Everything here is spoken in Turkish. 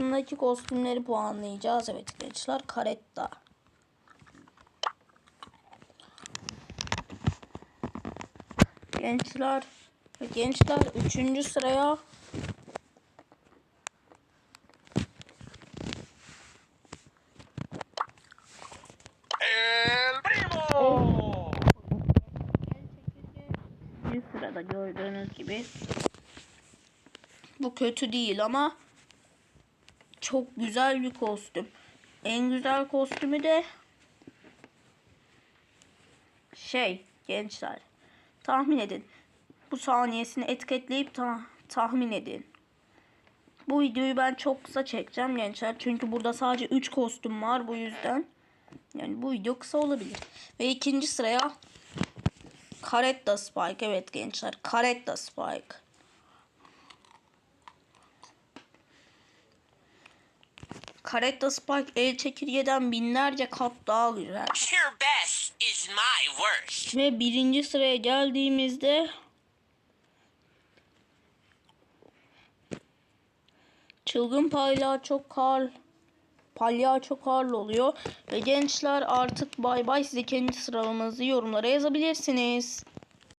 arkasındaki kostümleri puanlayacağız. Evet gençler Karetta. Gençler gençler 3. sıraya ¡El primo! bir sırada gördüğünüz gibi. Bu kötü değil ama çok güzel bir kostüm. En güzel kostümü de şey gençler tahmin edin. Bu saniyesini etiketleyip ta- tahmin edin. Bu videoyu ben çok kısa çekeceğim gençler. Çünkü burada sadece 3 kostüm var bu yüzden. Yani bu video kısa olabilir. Ve ikinci sıraya Karetta Spike. Evet gençler. Karetta Spike. Karetta Spike el çekirgeden binlerce kat daha güzel. Your best is my worst. Ve birinci sıraya geldiğimizde Çılgın palyaço Karl Palyaço Karl oluyor. Ve gençler artık bay bay size kendi sıralamamızı yorumlara yazabilirsiniz.